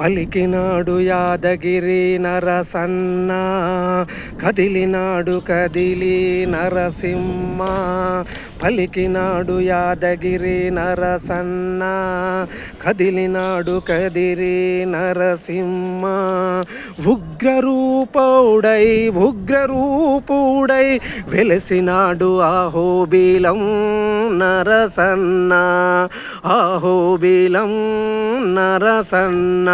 పలికినాడు యాదగిరి నరసన్న కదిలినాడు కదిలి నరసింహ పలికినాడు యాదగిరి నరసన్న కదిలినాడు కదిరి నరసింహ. ఉగ్రరూపౌడై ఉగ్రరూపుడై వెలసినాడు ఆహోబిలం నరసన్న ఆహోబిలం నరసన్న.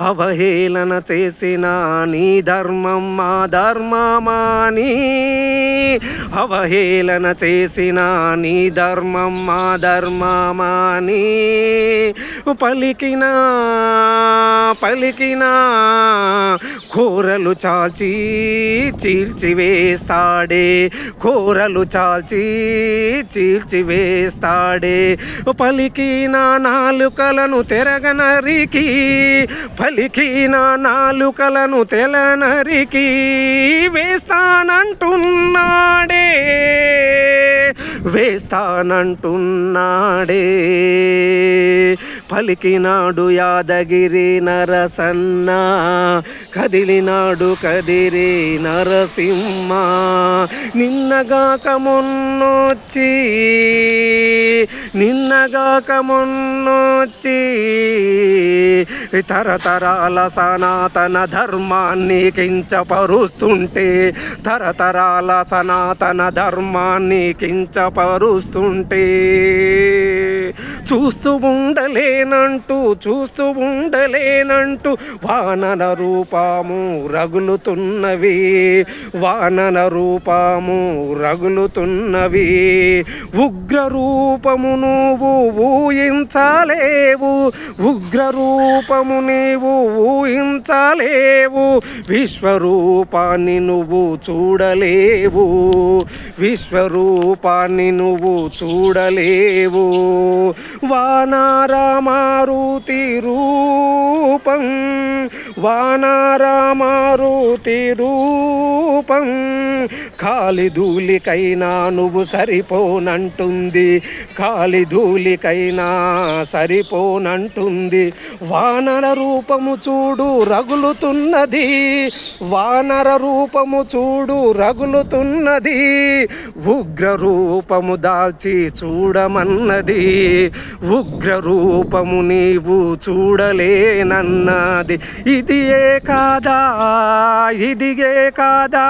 అవహేళన చేసిన నీ ధర్మం మా ధర్మమాని అవహేళన పలికినా నీ ధర్మం మా ధర్మమాని పలికినా పలికినా కూరలు చాల్చి చీల్చివేస్తాడే కూరలు చాల్చి చీల్చివేస్తాడే పలికిన నాలుకలను తెరగనరికి పలికిన నాలుకలను తెలనరికి వేస్తానంటున్నాడే. వేస్తానంటున్నాడే. పలికినాడు యాదగిరి నరసన్న కదిలినాడు కదిరి నరసింహ. నిన్నగాక మొన్నొచ్చి నిన్నగాక మొన్నొచ్చి తరతరాల సనాతన ధర్మాన్ని కించపరుస్తుంటే తరతరాల సనాతన ధర్మాన్ని కించపరుస్తుంటే. చూస్తూ ఉండలేనంటూ చూస్తూ ఉండలేనంటూ వానన రూపము రగులుతున్నవి వానన రూపము రగులుతున్నవి. ఉగ్ర రూపము నువ్వు ఊహించలేవు. ఉగ్రరూపము నీవు ఊహించలేవు. విశ్వరూపాన్ని నువ్వు చూడలేవు. విశ్వరూపాన్ని నువ్వు చూడలేవు. వానారామారుతి రూపం వానారామారుతి రూపం కాలిధూలికైనా నువ్వు సరిపోనంటుంది. కాలిధూలికైనా సరిపోనంటుంది. వానర రూపము చూడు రగులుతున్నది. వానర రూపము చూడు రగులుతున్నది. ఉగ్ర రూపము దాల్చి చూడమన్నది. ఉగ్ర రూపము నీవు చూడలేనన్నది. ఇది ఇదియే కాదా? ఇదిగే కాదా?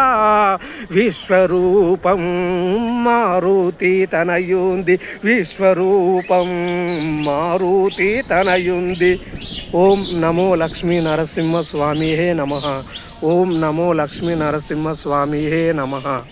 విశ్వరూపం మారుతి తనయుంది. విశ్వరూపం మారుతి తనయుంది. ఓం నమో లక్ష్మీ నరసింహ స్వామి హే నమ. ఓం నమో లక్ష్మీ నరసింహ స్వామి హే నమ.